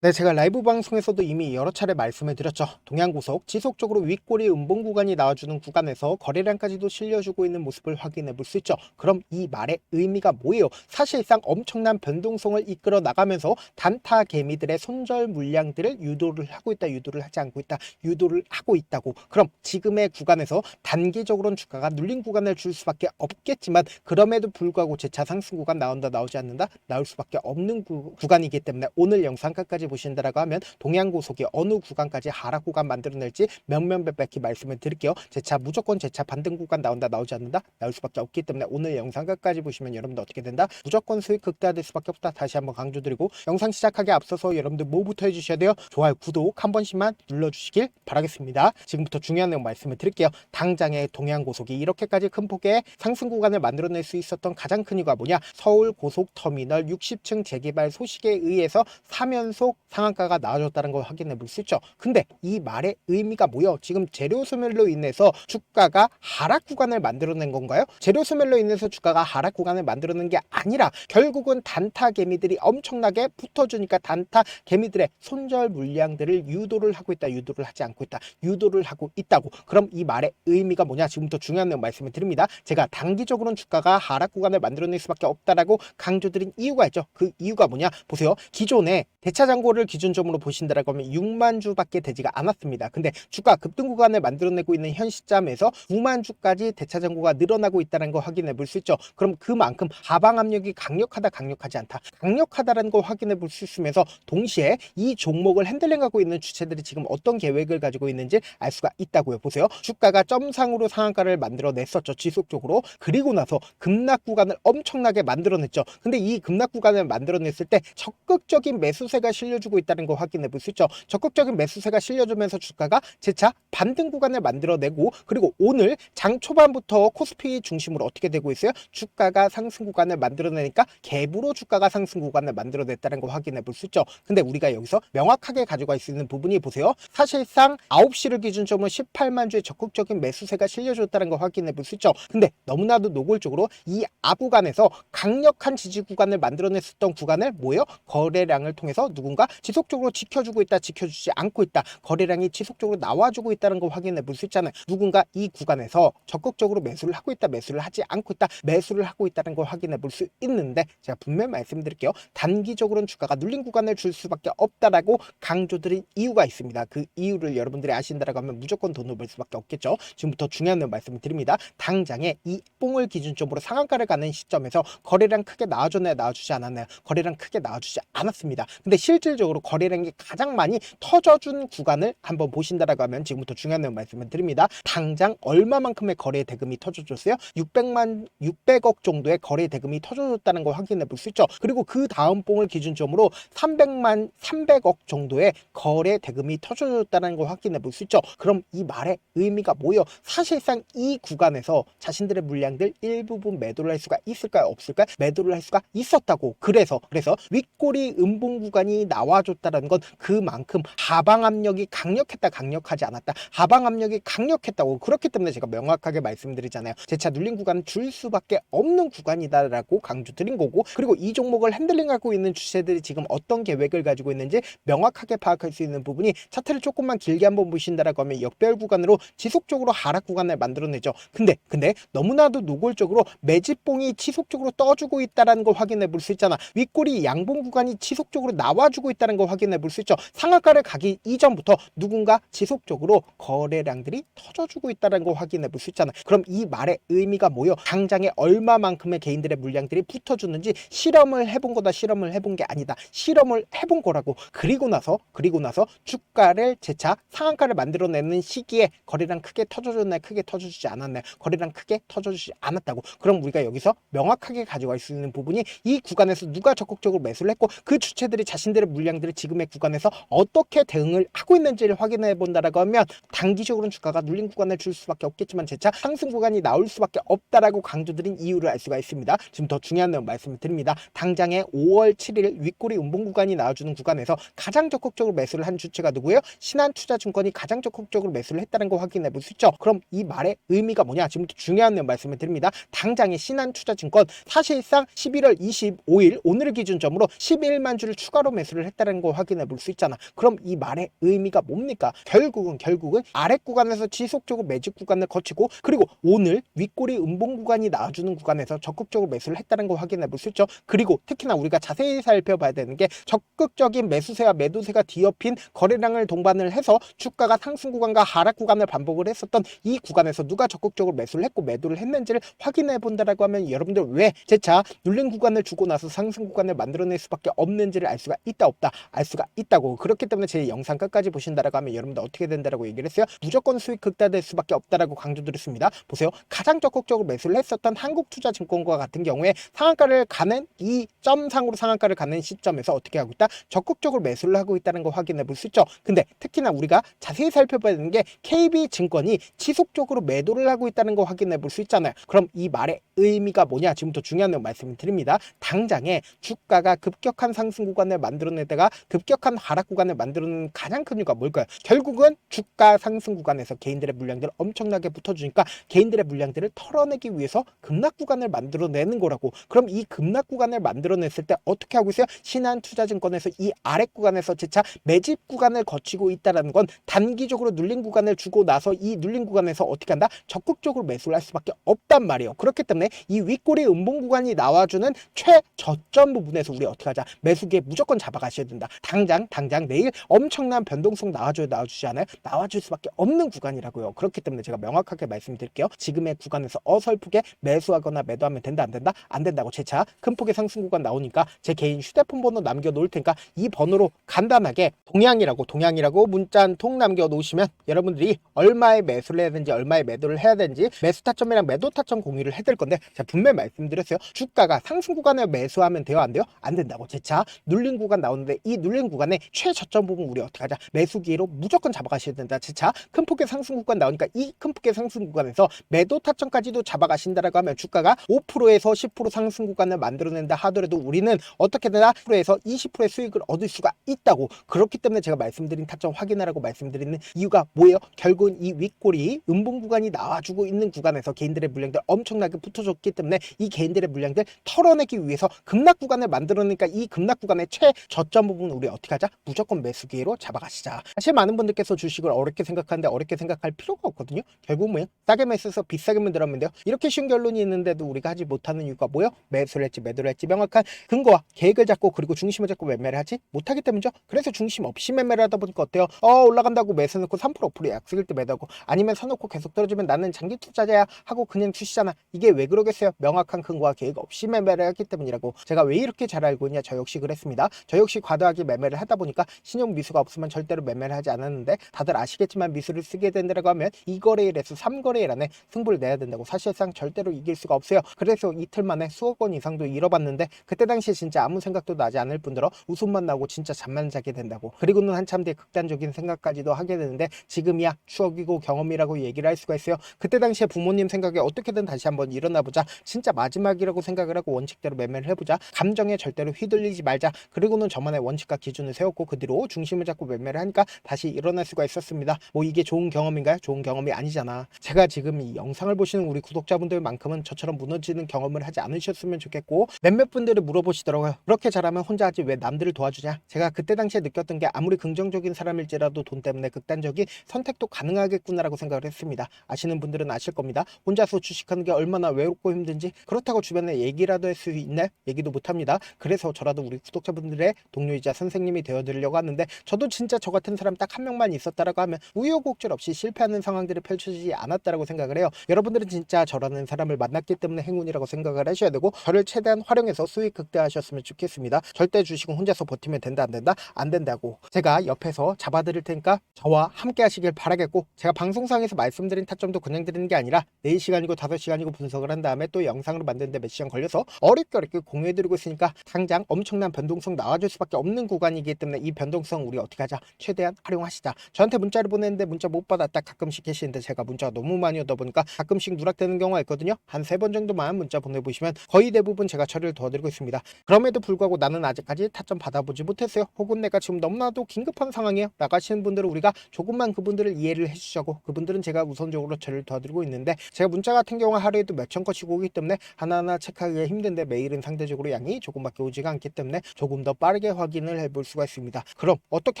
네, 제가 라이브 방송에서도 이미 여러 차례 말씀을 드렸죠. 동양고속 지속적으로 윗꼬리 음봉 구간이 나와주는 구간에서 거래량까지도 실려주고 있는 모습을 확인해 볼 수 있죠. 그럼 이 말의 의미가 뭐예요? 사실상 엄청난 변동성을 이끌어 나가면서 단타 개미들의 손절 물량들을 유도를 하고 있다, 유도를 하지 않고 있다, 유도를 하고 있다고. 그럼 지금의 구간에서 단기적으로는 주가가 눌린 구간을 줄 수밖에 없겠지만 그럼에도 불구하고 재차 상승 구간 나온다, 나오지 않는다, 나올 수밖에 없는 구, 구간이기 때문에 오늘 영상 끝까지 보신다라고 하면 동양고속이 어느 구간까지 하락 구간 만들어낼지 명명백백히 말씀을 드릴게요. 제 차 무조건 제 차 반등 구간 나온다 나오지 않는다? 나올 수밖에 없기 때문에 오늘 영상 끝까지 보시면 여러분들 어떻게 된다? 무조건 수익 극대화될 수밖에 없다. 다시 한번 강조드리고 영상 시작하기 앞서서 여러분들 뭐부터 해주셔야 돼요? 좋아요 구독 한 번씩만 눌러주시길 바라겠습니다. 지금부터 중요한 내용 말씀을 드릴게요. 당장의 동양고속이 이렇게까지 큰 폭의 상승 구간을 만들어낼 수 있었던 가장 큰 이유가 뭐냐? 서울 고속터미널 60층 재개발 소식에 의해서 3연속 상한가가 나와줬다는 걸 확인해 볼 수 있죠. 근데 이 말의 의미가 뭐요? 지금 재료 소멸로 인해서 주가가 하락 구간을 만들어낸 건가요? 재료 소멸로 인해서 주가가 하락 구간을 만들어낸 게 아니라 결국은 단타 개미들이 엄청나게 붙어주니까 단타 개미들의 손절 물량들을 유도를 하고 있다, 유도를 하지 않고 있다, 유도를 하고 있다고. 그럼 이 말의 의미가 뭐냐? 지금부터 중요한 내용 말씀을 드립니다. 제가 단기적으로는 주가가 하락 구간을 만들어낼 수밖에 없다라고 강조드린 이유가 있죠. 그 이유가 뭐냐? 보세요. 기존에 대차 잔고를 기준점으로 보신다라고 하면 6만 주밖에 되지가 않았습니다. 근데 주가 급등 구간을 만들어내고 있는 현 시점에서 9만 주까지 대차 잔고가 늘어나고 있다는 거 확인해 볼 수 있죠. 그럼 그만큼 하방 압력이 강력하다 강력하지 않다. 강력하다라는 거 확인해 볼 수 있으면서 동시에 이 종목을 핸들링하고 있는 주체들이 지금 어떤 계획을 가지고 있는지 알 수가 있다고요. 보세요. 주가가 점상으로 상한가를 만들어냈었죠. 지속적으로. 그리고 나서 급락 구간을 엄청나게 만들어냈죠. 근데 이 급락 구간을 만들어냈을 때 적극적인 매수 세가 실려주고 있다는 거 확인해 볼 수 있죠. 적극적인 매수세가 실려주면서 주가가 재차 반등 구간을 만들어내고 그리고 오늘 장 초반부터 코스피 중심으로 어떻게 되고 있어요? 주가가 상승 구간을 만들어내니까 갭으로 주가가 상승 구간을 만들어냈다는 거 확인해 볼 수 있죠. 근데 우리가 여기서 명확하게 가지고 갈수 있는 부분이 보세요. 사실상 9시를 기준점으로 18만 주의 적극적인 매수세가 실려줬다는 거 확인해 볼 수 있죠. 근데 너무나도 노골적으로 이 앞구간에서 강력한 지지 구간을 만들어냈었던 구간을 뭐예요? 거래량을 통해서 누군가 지속적으로 지켜주고 있다, 지켜주지 않고 있다. 거래량이 지속적으로 나와주고 있다는 거 확인해 볼 수 있잖아요. 누군가 이 구간에서 적극적으로 매수를 하고 있다, 매수를 하지 않고 있다, 매수를 하고 있다는 걸 확인해 볼 수 있는데 제가 분명히 말씀드릴게요. 단기적으로는 주가가 눌린 구간을 줄 수밖에 없다라고 강조드린 이유가 있습니다. 그 이유를 여러분들이 아신다라고 하면 무조건 돈을 벌 수밖에 없겠죠. 지금부터 중요한 말씀을 드립니다. 당장에 이 뽕을 기준점으로 상한가를 가는 시점에서 거래량 크게 나와줬나요? 나와주지 않았나요? 거래량 크게 나와주지 않았습니다. 근데 실질적으로 거래량이 가장 많이 터져준 구간을 한번 보신다라고 하면 지금부터 중요한 내용 말씀을 드립니다. 당장 얼마만큼의 거래 대금이 터져줬어요? 600만 600억 정도의 거래 대금이 터져줬다는 걸 확인해 볼 수 있죠. 그리고 그 다음 뽕을 기준점으로 300만 300억 정도의 거래 대금이 터져줬다는 걸 확인해 볼 수 있죠. 그럼 이 말의 의미가 뭐예요? 사실상 이 구간에서 자신들의 물량들 일부분 매도를 할 수가 있을까요? 없을까요? 매도를 할 수가 있었다고. 그래서 그래서 윗꼬리 음봉 구간 이 나와줬다는 건 그만큼 하방 압력이 강력했다 강력하지 않았다. 하방 압력이 강력했다고. 그렇기 때문에 제가 명확하게 말씀드리잖아요. 제 차 눌린 구간 줄 수밖에 없는 구간이다라고 강조드린 거고 그리고 이 종목을 핸들링하고 있는 주체들이 지금 어떤 계획을 가지고 있는지 명확하게 파악할 수 있는 부분이 차트를 조금만 길게 한번 보신다라고 하면 역별 구간으로 지속적으로 하락 구간을 만들어내죠. 근데 근데 너무나도 노골적으로 매집봉이 지속적으로 떠주고 있다라는 걸 확인해 볼 수 있잖아. 윗꼬리 양봉 구간이 지속적으로 나 와주고 있다는 걸 확인해 볼 수 있죠. 상한가를 가기 이전부터 누군가 지속적으로 거래량들이 터져주고 있다는 걸 확인해 볼 수 있잖아. 그럼 이 말의 의미가 뭐요? 당장에 얼마만큼의 개인들의 물량들이 붙어주는지 실험을 해본 거다. 실험을 해본 게 아니다. 실험을 해본 거라고. 그리고 나서 그리고 나서 주가를 재차 상한가를 만들어내는 시기에 거래량 크게 터져줬나요? 크게 터져주지 않았나요? 거래량 크게 터져주지 않았다고. 그럼 우리가 여기서 명확하게 가져갈 수 있는 부분이 이 구간에서 누가 적극적으로 매수를 했고 그 주체들이 자신 들의 물량들을 지금의 구간에서 어떻게 대응을 하고 있는지를 확인해 본다라고 하면 단기적으로는 주가가 눌린 구간을 줄 수밖에 없겠지만 재차 상승 구간이 나올 수밖에 없다라고 강조드린 이유를 알 수가 있습니다. 지금 더 중요한 내용 말씀을 드립니다. 당장에 5월 7일 윗꼬리 운봉 구간이 나와주는 구간에서 가장 적극적으로 매수를 한 주체가 누구예요? 신한투자증권이 가장 적극적으로 매수를 했다는 거 확인해 볼 수 있죠. 그럼 이 말의 의미가 뭐냐? 지금부터 중요한 내용 말씀을 드립니다. 당장에 신한투자증권 사실상 11월 25일 오늘 기준점으로 11만 주를 추가로 추가로 매수를 했다는 걸 확인해 볼 수 있잖아. 그럼 이 말의 의미가 뭡니까? 결국은 결국은 아래 구간에서 지속적으로 매집 구간을 거치고 그리고 오늘 윗꼬리 음봉 구간이 나와주는 구간에서 적극적으로 매수를 했다는 걸 확인해 볼 수 있죠. 그리고 특히나 우리가 자세히 살펴봐야 되는 게 적극적인 매수세와 매도세가 뒤엎인 거래량을 동반을 해서 주가가 상승 구간과 하락 구간을 반복을 했었던 이 구간에서 누가 적극적으로 매수를 했고 매도를 했는지를 확인해 본다라고 하면 여러분들 왜 재차 눌린 구간을 주고 나서 상승 구간을 만들어낼 수밖에 없는지를 알 수가 있다 없다 알 수가 있다고. 그렇기 때문에 제 영상 끝까지 보신다라고 하면 여러분들 어떻게 된다라고 얘기를 했어요? 무조건 수익 극대화될 수밖에 없다라고 강조드렸습니다. 보세요. 가장 적극적으로 매수를 했었던 한국투자증권과 같은 경우에 상한가를 가는 이 점상으로 상한가를 가는 시점에서 어떻게 하고 있다? 적극적으로 매수를 하고 있다는 거 확인해 볼 수 있죠. 근데 특히나 우리가 자세히 살펴봐야 되는 게 KB증권이 지속적으로 매도를 하고 있다는 거 확인해 볼 수 있잖아요. 그럼 이 말의 의미가 뭐냐? 지금부터 중요한 내용 말씀을 드립니다. 당장에 주가가 급격한 상승 구간을 만들어내다가 급격한 하락 구간을 만들어내는 가장 큰 이유가 뭘까요? 결국은 주가 상승 구간에서 개인들의 물량들을 엄청나게 붙어주니까 개인들의 물량들을 털어내기 위해서 급락 구간을 만들어내는 거라고. 그럼 이 급락 구간을 만들어냈을 때 어떻게 하고 있어요? 신한투자증권에서 이 아래 구간에서 재차 매집 구간을 거치고 있다는 건 단기적으로 눌린 구간을 주고 나서 이 눌린 구간에서 어떻게 한다? 적극적으로 매수를 할 수밖에 없단 말이에요. 그렇기 때문에 이 윗꼬리 음봉 구간이 나와주는 최저점 부분에서 우리 어떻게 하자? 매수기에 무조건 잡아가셔야 된다. 당장 당장 내일 엄청난 변동성 나와줘야 나와주지 않아요? 나와줄 수밖에 없는 구간이라고요. 그렇기 때문에 제가 명확하게 말씀드릴게요. 지금의 구간에서 어설프게 매수하거나 매도하면 된다 안 된다? 안 된다고 재차 큰 폭의 상승 구간 나오니까 제 개인 휴대폰 번호 남겨놓을 테니까 이 번호로 간단하게 동양이라고 동양이라고 문자 한 통 남겨놓으시면 여러분들이 얼마에 매수를 해야 되는지 얼마에 매도를 해야 되는지 매수 타점이랑 매도 타점 공유를 해드릴 건데 제가 분명히 말씀드렸어요. 주가가 상승 구간에 매수하면 돼요 안 돼요? 안 된다고 재차 눌린 구간 나오는데 이 눌린 구간에 최저점 부분 우리 어떻게 하자? 매수 기회로 무조건 잡아가셔야 된다. 재차 큰 폭의 상승 구간 나오니까 이 큰 폭의 상승 구간에서 매도 타점까지도 잡아가신다라고 하면 주가가 5%에서 10% 상승 구간을 만들어낸다 하더라도 우리는 어떻게 되나? 10%에서 20%의 수익을 얻을 수가 있다고. 그렇기 때문에 제가 말씀드린 타점 확인하라고 말씀드리는 이유가 뭐예요? 결국은 이 윗골이 음봉 구간이 나와주고 있는 구간에서 개인들의 물량들 엄청나게 붙어줬기 때문에 이 개인들의 물량들 털어내기 위해서 급락 구간을 만들어내니까 이 급락 구간의 최 저점 부분 우리 어떻게 하자? 무조건 매수 기회로 잡아가시자. 사실 많은 분들께서 주식을 어렵게 생각하는데 어렵게 생각할 필요가 없거든요. 결국 뭐예요? 싸게 매수해서 비싸게 만들면 돼요. 이렇게 쉬운 결론이 있는데도 우리가 하지 못하는 이유가 뭐예요? 매수를 했지 매도를 했지 명확한 근거와 계획을 잡고 그리고 중심을 잡고 매매를 하지 못하기 때문이죠. 그래서 중심 없이 매매를 하다 보니까 어때요? 어 올라간다고 매수 넣고 3% 5% 약속일 때 매도하고 아니면 사놓고 계속 떨어지면 나는 장기 투자자야 하고 그냥 주시잖아. 이게 왜 그러겠어요? 명확한 근거와 계획 없이 매매를 했기 때문이라고. 제가 왜 이렇게 잘 알고 있냐? 저 역시 그랬습니다. 저 역시 과도하게 매매를 하다 보니까 신용 미수가 없으면 절대로 매매를 하지 않았는데 다들 아시겠지만 미수를 쓰게 된다고 하면 2거래일에서 3거래일 안에 승부를 내야 된다고 사실상 절대로 이길 수가 없어요. 그래서 이틀 만에 수억 원 이상도 잃어봤는데 그때 당시에 진짜 아무 생각도 나지 않을 뿐더러 웃음만 나고 진짜 잠만 자게 된다고. 그리고는 한참 뒤에 극단적인 생각까지도 하게 되는데 지금이야 추억이고 경험이라고 얘기를 할 수가 있어요. 그때 당시에 부모님 생각에 어떻게든 다시 한번 일어나 보자. 진짜 마지막이라고 생각을 하고 원칙대로 매매를 해보자. 감정에 절대로 휘둘리지 말자. 그리고 는 저만의 원칙과 기준을 세웠고 그 뒤로 중심을 잡고 매매를 하니까 다시 일어날 수가 있었습니다. 뭐 이게 좋은 경험인가요? 좋은 경험이 아니잖아. 제가 지금 이 영상을 보시는 우리 구독자분들만큼은 저처럼 무너지는 경험을 하지 않으셨으면 좋겠고 몇몇 분들이 물어보시더라고요. 그렇게 잘하면 혼자 하지 왜 남들을 도와주냐? 제가 그때 당시에 느꼈던 게 아무리 긍정적인 사람일지라도 돈 때문에 극단적인 선택도 가능하겠구나라고 생각을 했습니다. 아시는 분들은 아실 겁니다. 혼자서 주식하는 게 얼마나 외롭고 힘든지 그렇다고 주변에 얘기라도 할 수 있나요? 얘기도 못합니다. 그래서 저라도 우리 구독자분들 의 동료이자 선생님이 되어드리려고 하는데 저도 진짜 저 같은 사람 딱 한 명만 있었다라고 하면 우여곡절 없이 실패하는 상황들이 펼쳐지지 않았다라고 생각을 해요. 여러분들은 진짜 저라는 사람을 만났기 때문에 행운이라고 생각을 하셔야 되고 저를 최대한 활용해서 수익 극대화하셨으면 좋겠습니다. 절대 주식은 혼자서 버티면 된다 안 된다 안 된다고 제가 옆에서 잡아드릴 테니까 저와 함께 하시길 바라겠고 제가 방송상에서 말씀드린 타점도 그냥 드리는 게 아니라 4시간이고 5시간이고 분석을 한 다음에 또 영상으로 만드는데 몇 시간 걸려서 어렵게 어렵게 공유해드리고 있으니까 당장 엄청난 변동성 나와 줄 수밖에 없는 구간이기 때문에 이 변동성 우리 어떻게 하자? 최대한 활용하시자. 저한테 문자를 보냈는데 문자 못 받았다. 가끔씩 계시는데 제가 문자가 너무 많이 오다 보니까 가끔씩 누락되는 경우가 있거든요. 한 세 번 정도만 문자 보내보시면 거의 대부분 제가 처리를 도와드리고 있습니다. 그럼에도 불구하고 나는 아직까지 타점 받아보지 못했어요. 혹은 내가 지금 너무나도 긴급한 상황이에요. 나가시는 분들은 우리가 조금만 그분들을 이해를 해주자고 그분들은 제가 우선적으로 처리를 도와드리고 있는데 제가 문자 같은 경우 하루에도 몇천 건씩 오기 때문에 하나하나 체크하기가 힘든데 매일은 상대적으로 양이 조금밖에 오지가 않기 때문에 조금 더 빠르게 확인을 해볼 수가 있습니다. 그럼 어떻게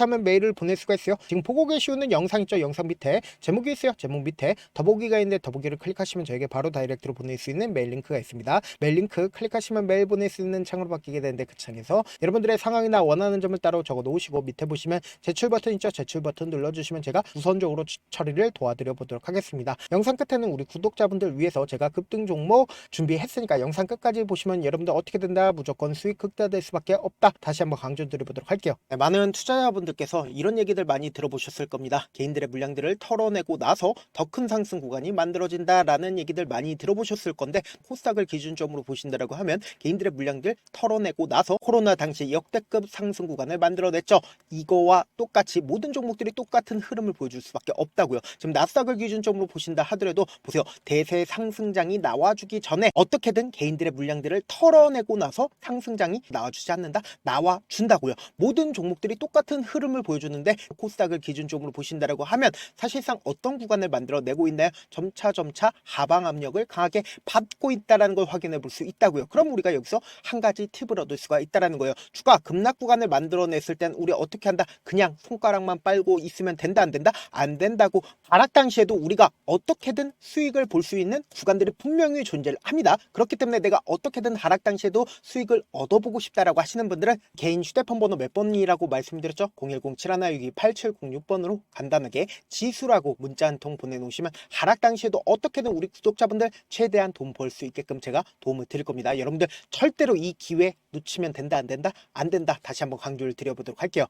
하면 메일을 보낼 수가 있어요? 지금 보고 계시는 영상 있죠? 영상 밑에 제목이 있어요. 제목 밑에 더보기가 있는데 더보기를 클릭하시면 저에게 바로 다이렉트로 보낼 수 있는 메일 링크가 있습니다. 메일 링크 클릭하시면 메일 보낼 수 있는 창으로 바뀌게 되는데 그 창에서 여러분들의 상황이나 원하는 점을 따로 적어 놓으시고 밑에 보시면 제출 버튼 있죠? 제출 버튼 눌러주시면 제가 우선적으로 추- 처리를 도와드려 보도록 하겠습니다. 영상 끝에는 우리 구독자분들 위해서 제가 급등 종목 준비했으니까 영상 끝까지 보시면 여러분들 어떻게 된다 무조건 수익 극대화될 수밖에 없다. 다시 한번 강조드려보도록 할게요. 네, 많은 투자자분들께서 이런 얘기들 많이 들어보셨을 겁니다. 개인들의 물량들을 털어내고 나서 더 큰 상승 구간이 만들어진다라는 얘기들 많이 들어보셨을 건데 코스닥을 기준점으로 보신다라고 하면 개인들의 물량들 털어내고 나서 코로나 당시 역대급 상승 구간을 만들어냈죠. 이거와 똑같이 모든 종목들이 똑같은 흐름을 보여줄 수밖에 없다고요. 지금 나스닥을 기준점으로 보신다 하더라도 보세요. 대세 상승장이 나와주기 전에 어떻게든 개인들의 물량들을 털어내고 나서 상승장이 나와주지 않는다. 나와 준다고요. 모든 종목들이 똑같은 흐름을 보여주는데 코스닥을 기준점으로 보신다라고 하면 사실상 어떤 구간을 만들어내고 있나요? 점차 점차 하방 압력을 강하게 받고 있다라는 걸 확인해 볼 수 있다고요. 그럼 우리가 여기서 한 가지 팁을 얻을 수가 있다라는 거예요. 주가 급락 구간을 만들어냈을 땐 우리 어떻게 한다? 그냥 손가락만 빨고 있으면 된다 안 된다? 안 된다고 하락 당시에도 우리가 어떻게든 수익을 볼 수 있는 구간들이 분명히 존재를 합니다. 그렇기 때문에 내가 어떻게든 하락 당시에도 수익을 얻어보고 싶다라고 하시는 분들은 개인 휴대폰 번호 몇 번이라고 말씀드렸죠? 010-7162-8706번으로 간단하게 지수라고 문자 한 통 보내놓으시면 하락 당시에도 어떻게든 우리 구독자분들 최대한 돈 벌 수 있게끔 제가 도움을 드릴 겁니다. 여러분들 절대로 이 기회 놓치면 된다 안 된다? 안 된다. 다시 한번 강조를 드려보도록 할게요.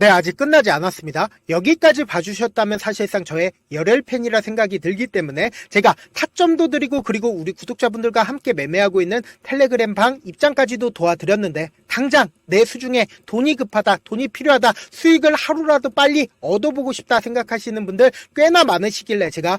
네, 아직 끝나지 않았습니다. 여기까지 봐주셨다면 사실상 저의 열혈 팬이라 생각이 들기 때문에 제가 타점도 드리고 그리고 우리 구독자분들과 함께 매매하고 있는 텔레그램 방 입장까지도 도와드렸는데 당장 내 수중에 돈이 급하다, 돈이 필요하다, 수익을 하루라도 빨리 얻어보고 싶다 생각하시는 분들 꽤나 많으시길래 제가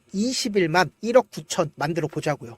20일만 1억 9천 만들어 보자고요.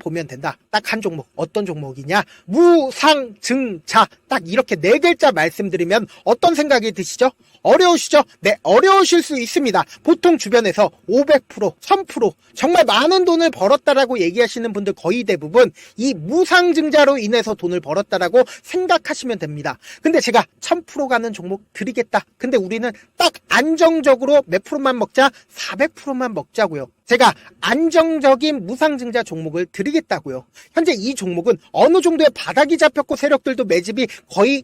보면 된다. 딱 한 종목. 어떤 종목이냐? 무상증자. 딱 이렇게 네 글자 말씀드리면 어떤 생각이 드시죠? 어려우시죠? 네, 어려우실 수 있습니다. 보통 주변에서 500%, 1000% 정말 많은 돈을 벌었다라고 얘기하시는 분들 거의 대부분 이 무상증자로 인해서 돈을 벌었다라고 생각하시면 됩니다. 근데 제가 1000% 가는 종목 드리겠다. 근데 우리는 딱 안정적으로 몇 프로만 먹자? 400%만 먹자고요. 제가 안정적인 무상증자 종목을 드리겠다고요. 현재 이 종목은 어느 정도의 바닥이 잡혔고 세력들도 매집이 거의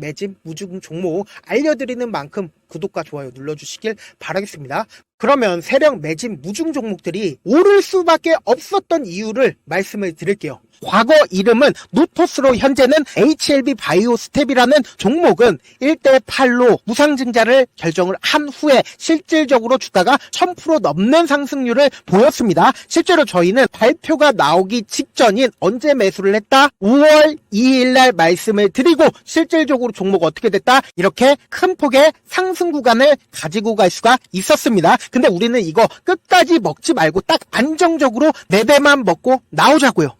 매집 무중 종목 알려드리는 만큼 구독과 좋아요 눌러주시길 바라겠습니다. 그러면 세력 매집 무중 종목들이 오를 수밖에 없었던 이유를 말씀을 드릴게요. 과거 이름은 노토스로 현재는 HLB 바이오 스텝이라는 종목은 1대 8로 무상증자를 결정을 한 후에 실질적으로 주가가 1000% 넘는 상승률을 보였습니다. 실제로 저희는 발표가 나오기 직전인 언제 매수를 했다? 5월 2일 날 말씀을 드리고 실질적으로 종목 어떻게 됐다? 이렇게 큰 폭의 상승 구간을 가지고 갈 수가 있었습니다. 근데 우리는 이거 끝까지 먹지 말고 딱 안정적으로 네 배만 먹고 나오자고요.